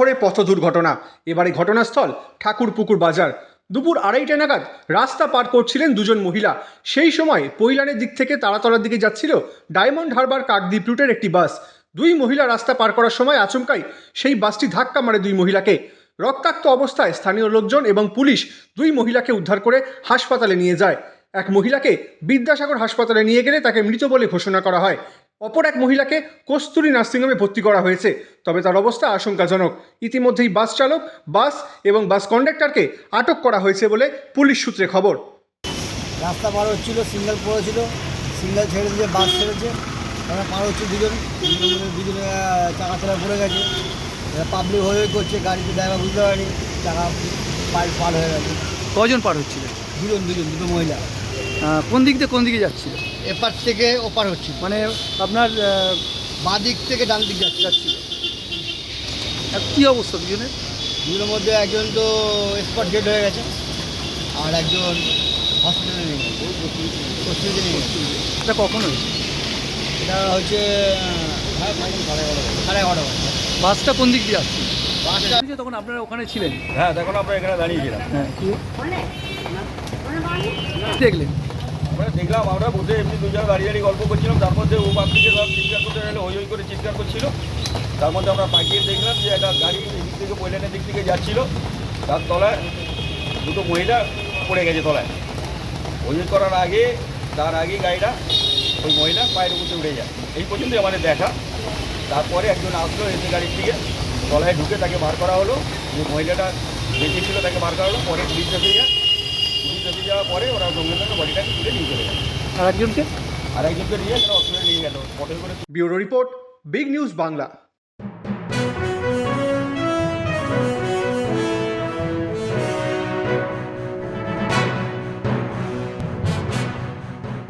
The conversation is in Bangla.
শহরে পথ দুর্ঘটনা। এবারে ঘটনাস্থল ঠাকুরপুকুর বাজার। দুপুর আড়াইটা নাগাদ রাস্তা পার করছিলেন দুজন মহিলা। সেই সময় পৈলানের দিক থেকে তারাতলার দিকে যাচ্ছিল ডায়মন্ড হারবার কাকদ্বীপ রুটের একটি বাস। দুই মহিলা রাস্তা পার করার সময় আচমকাই সেই বাসটি ধাক্কা মারে দুই মহিলাকে। রক্তাক্ত অবস্থায় স্থানীয় লোকজন এবং পুলিশ দুই মহিলাকে উদ্ধার করে হাসপাতালে নিয়ে যায়। এক মহিলাকে বিদ্যাসাগর হাসপাতালে নিয়ে গেলে তাকে মৃত বলে ঘোষণা করা হয়। অপর এক মহিলাকে কস্তুরী নার্সিংহোমে ভর্তি করা হয়েছে। তবে তার অবস্থা আশঙ্কাজনক। ইতিমধ্যেই বাস চালক বাস এবং বাস কন্ডাক্টরকে আটক করা হয়েছে বলে পুলিশ সূত্রে খবর। রাস্তা পার হচ্ছিল সিঙ্গেল পড়েছিল সিঙ্গেল ছেড়ে দিয়ে বাস ছেড়েছে। তারা পার হচ্ছে দুজন দুজনে চাকা তলায় পড়ে গেছে। পাবলিক হয়ে করছে গাড়িতে ড্রাইভার বুঝতে পারেনি চাকা পাইপ পার হয়ে গেছে। কজন পার হচ্ছিল? দুজন দুজন দুটো মহিলা। কোন দিক দিয়ে কোন দিকে যাচ্ছিল? এপার থেকে ওপার হচ্ছিল মানে আপনার বাঁ দিক থেকে ডান দিক যাচ্ছে। যাচ্ছিল কী অবস্থা দুজনের? দুজনের মধ্যে একজন তো স্পট ডেড হয়ে গেছে আর একজন হসপিটালে নিয়ে গেছে। হসপিটালে নিয়ে গেছে। এটা কখন হয়েছে? এটা হচ্ছে সাড়ে এগারো বাসটা কোন দিক দিয়ে যাচ্ছিল বাসটা তখন আপনারা ওখানে ছিলেন। হ্যাঁ তখন আমরা এখানে দাঁড়িয়েছিলাম। হ্যাঁ। কি দেখলেন। আমরা দেখলাম আমরা বসে এমনি দুজন দাঁড়িয়ে দাঁড়িয়ে গল্প করছিলাম, তার মধ্যে ও বাপ দিকে সব চিৎকার করতে গেলে হই হই করে চিৎকার করছিল। তার মধ্যে আমরা পাকিয়ে দেখলাম যে একটা গাড়ি এদিক থেকে পৈলানের দিক থেকে যাচ্ছিল। তার তলায় দুটো মহিলা পড়ে গেছে তলায়। হই করার আগে, তার আগে গাড়িটা, ওই মহিলা পায়ের উপরে উঠে যায়। এই পর্যন্তই আমাদের দেখা। তারপরে একজন আসলো এসে গাড়ির দিকে, তলায় ঢুকে তাকে বার করা হলো। যে মহিলাটা বেঁচে ছিল তাকে বার করা হলো, পরে পুলিশ এসে যায়। পুলিশ এসে যাওয়ার পরে ওরা সঙ্গে সঙ্গে বডিটাকে আর একজনকে আর একজনকে নিয়ে হসপিটালে নিয়ে গেল। করে bureau report big news Bangla.